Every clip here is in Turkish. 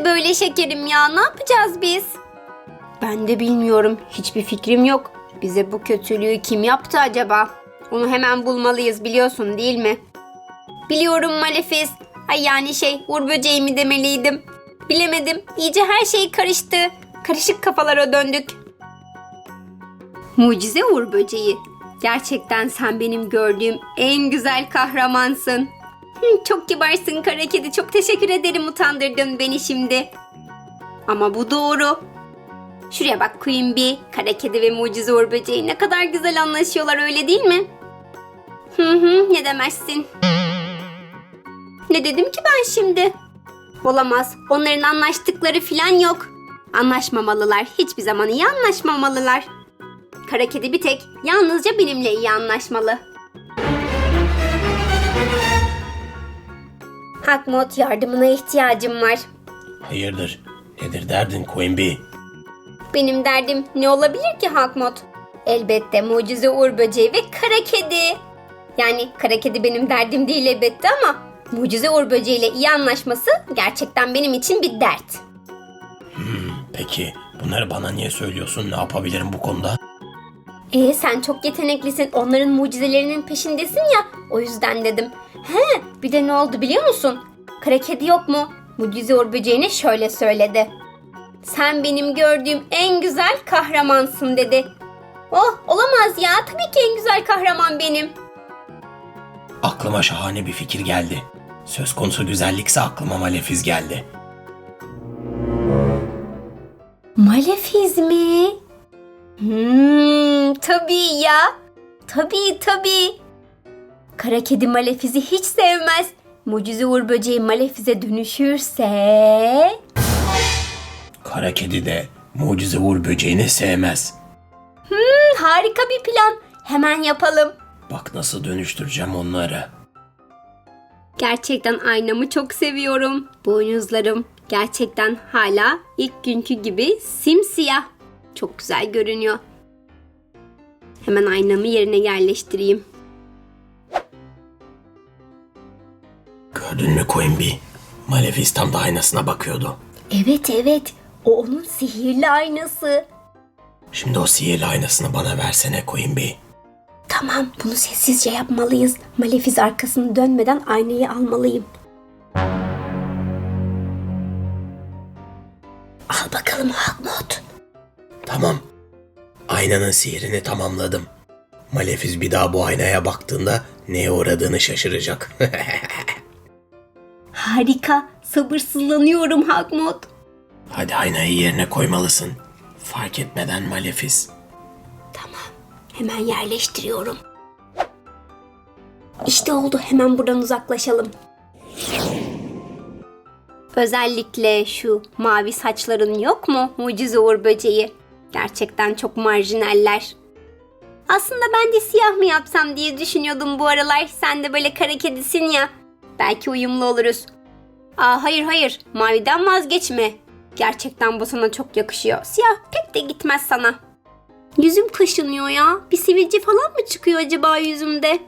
işte böyle şekerim ya. Ne yapacağız biz? Ben de bilmiyorum. Hiçbir fikrim yok. Bize bu kötülüğü kim yaptı acaba? Onu hemen bulmalıyız biliyorsun değil mi? Biliyorum Malefiz. Ay yani şey Uğur böceği mi demeliydim. Bilemedim. İyice her şey karıştı. Karışık kafalara döndük. Mucize Uğur böceği. Gerçekten sen benim gördüğüm en güzel kahramansın. Çok kibarsın kara kedi. Çok teşekkür ederim utandırdın beni şimdi. Ama bu doğru. Şuraya bak Queen Bee, kara kedi ve mucize Uğur böceği ne kadar güzel anlaşıyorlar öyle değil mi? Hı hı ne demezsin. Ne dedim ki ben şimdi? Olamaz. Onların anlaştıkları filan yok. Anlaşmamalılar. Hiçbir zaman iyi anlaşmamalılar. Kara kedi bir tek yalnızca benimle iyi anlaşmalı. Hakmot yardımına ihtiyacım var. Hayırdır? Nedir derdin Bee? Benim derdim ne olabilir ki Hakmot? Elbette mucize uğur böceği ve kara kedi. Yani kara kedi benim derdim değil elbette ama mucize uğur böceği ile iyi anlaşması gerçekten benim için bir dert. Peki bunları bana niye söylüyorsun? Ne yapabilirim bu konuda? Ee sen çok yeteneklisin. Onların mucizelerinin peşindesin ya. O yüzden dedim. He bir de ne oldu biliyor musun? Kara kedi yok mu? Mucize uğur böceğine şöyle söyledi. Sen benim gördüğüm en güzel kahramansın dedi. Oh olamaz ya. Tabii ki en güzel kahraman benim. Aklıma şahane bir fikir geldi. Söz konusu güzellikse aklıma Malefiz geldi. Malefiz mi? Hmm, tabii ya. Tabii tabii. Kara kedi Malefiz'i hiç sevmez. Mucize uğur böceği Malefiz'e dönüşürse... Kara kedi de mucize uğur böceğini sevmez. Harika bir plan. Hemen yapalım. Bak nasıl dönüştüreceğim onları. Gerçekten aynamı çok seviyorum. Boynuzlarım gerçekten hala ilk günkü gibi simsiyah. Çok güzel görünüyor. Hemen aynamı yerine yerleştireyim. Gördün mü Queen Bee? Malefiz tam da aynasına bakıyordu. Evet evet. O onun sihirli aynası. Şimdi o sihirli aynasını bana versene Queen Bee. Tamam, bunu sessizce yapmalıyız. Malefiz arkasını dönmeden aynayı almalıyım. Aynanın sihirini tamamladım. Malefiz bir daha bu aynaya baktığında neye uğradığını şaşıracak. Harika, sabırsızlanıyorum Hakmot. Hadi aynayı yerine koymalısın. Fark etmeden Malefiz. Tamam, hemen yerleştiriyorum. İşte oldu, hemen buradan uzaklaşalım. Özellikle şu mavi saçların yok mu mucize uğur böceği? Gerçekten çok marjinaller. Aslında ben de siyah mı yapsam diye düşünüyordum bu aralar. Sen de böyle kara kedisin ya. Belki uyumlu oluruz. Aa hayır hayır maviden vazgeçme. Gerçekten bu sana çok yakışıyor. Siyah pek de gitmez sana. Yüzüm kaşınıyor ya. Bir sivilce falan mı çıkıyor acaba yüzümde?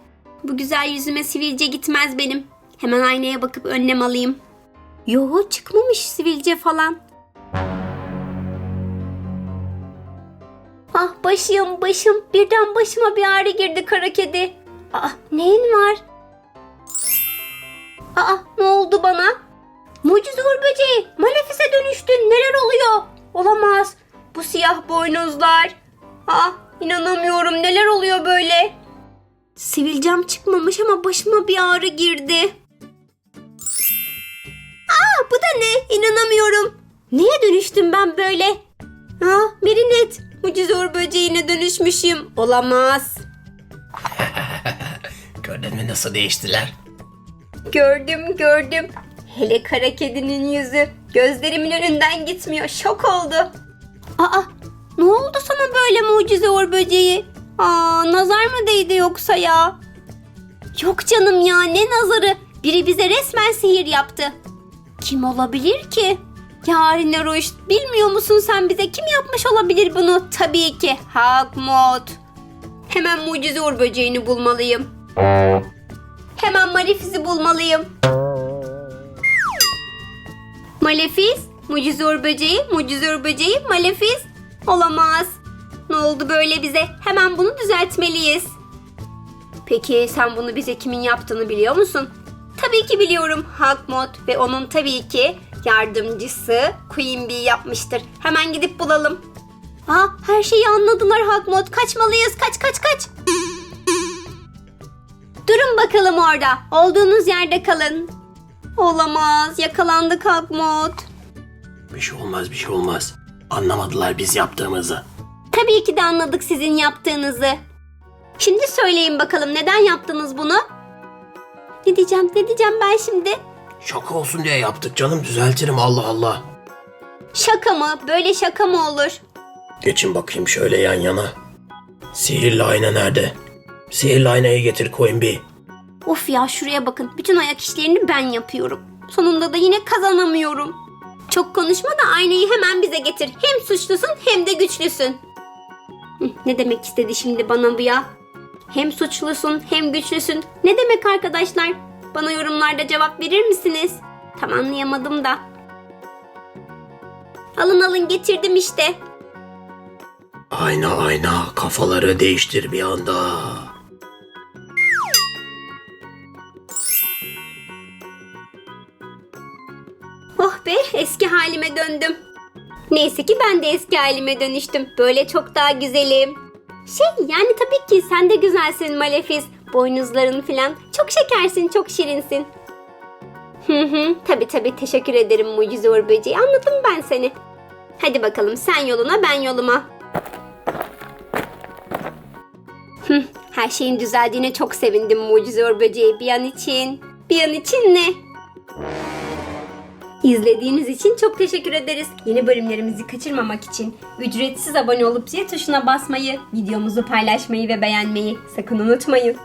Bu güzel yüzüme sivilce gitmez benim. Hemen aynaya bakıp önlem alayım. Yo çıkmamış sivilce falan. Ah başım başım birden başıma bir ağrı girdi kara kedi. Aa neyin var? Aa ne oldu bana? Mucize uğur böceği Malefis'e dönüştün neler oluyor? Olamaz bu siyah boynuzlar. Aa inanamıyorum neler oluyor böyle? Sivilcem çıkmamış ama başıma bir ağrı girdi. Aa bu da ne? İnanamıyorum. Neye dönüştüm ben böyle? Aa Merinet. Mucize uğur böceğine dönüşmüşüm. Olamaz. Gördün mü nasıl değiştiler? Gördüm gördüm. Hele kara kedinin yüzü gözlerimin önünden gitmiyor. Şok oldu. Aa ne oldu sana böyle mucize uğur böceği? Aa nazar mı değdi yoksa ya? Yok canım ya ne nazarı? Biri bize resmen sihir yaptı. Kim olabilir ki? Yarine Ruş bilmiyor musun sen bize kim yapmış olabilir bunu? Tabii ki Hakmot. Hemen mucize uğur böceğini bulmalıyım. Hemen Malefiz'i bulmalıyım. Malefiz, Mucizor böceği, mucizor böceği, malefiz. Olamaz. Ne oldu böyle bize? Hemen bunu düzeltmeliyiz. Peki sen bunu bize kimin yaptığını biliyor musun? Tabii ki biliyorum. Hakmot ve onun tabii ki yardımcısı Queen Bee yapmıştır. Hemen gidip bulalım. Aa, her şeyi anladılar Hakmot. Kaçmalıyız. Kaç kaç kaç. Durun bakalım orada. Olduğunuz yerde kalın. Olamaz. Yakalandık Hakmot. Bir şey olmaz bir şey olmaz. Anlamadılar biz yaptığımızı. Tabii ki de anladık sizin yaptığınızı. Şimdi söyleyin bakalım neden yaptınız bunu? Ne diyeceğim, ne diyeceğim ben şimdi? Şaka olsun diye yaptık canım düzeltirim Allah Allah. Şaka mı? Böyle şaka mı olur? Geçin bakayım şöyle yan yana. Sihirli ayna nerede? Sihirli aynayı getir Queen Bee. Of ya şuraya bakın. Bütün ayak işlerini ben yapıyorum. Sonunda da yine kazanamıyorum. Çok konuşma da aynayı hemen bize getir. Hem suçlusun hem de güçlüsün. Hı, Ne demek istedi şimdi bana bu ya? Hem suçlusun hem güçlüsün. Ne demek arkadaşlar? Bana yorumlarda cevap verir misiniz? Tam anlayamadım da. Alın alın getirdim işte. Ayna ayna kafaları değiştir bir anda. Oh be eski halime döndüm. Neyse ki ben de eski halime dönüştüm. Böyle çok daha güzelim. Şey yani tabii ki sen de güzelsin Malefiz. Boynuzların falan. Çok şekersin, çok şirinsin. Hı hı tabii tabii teşekkür ederim mucize uğur böceği. Anladım ben seni. Hadi bakalım sen yoluna ben yoluma. Hı, her şeyin düzeldiğine çok sevindim mucize uğur böceği bir an için. Bir an için ne? İzlediğiniz için çok teşekkür ederiz. Yeni bölümlerimizi kaçırmamak için ücretsiz abone olup zil tuşuna basmayı, videomuzu paylaşmayı ve beğenmeyi sakın unutmayın.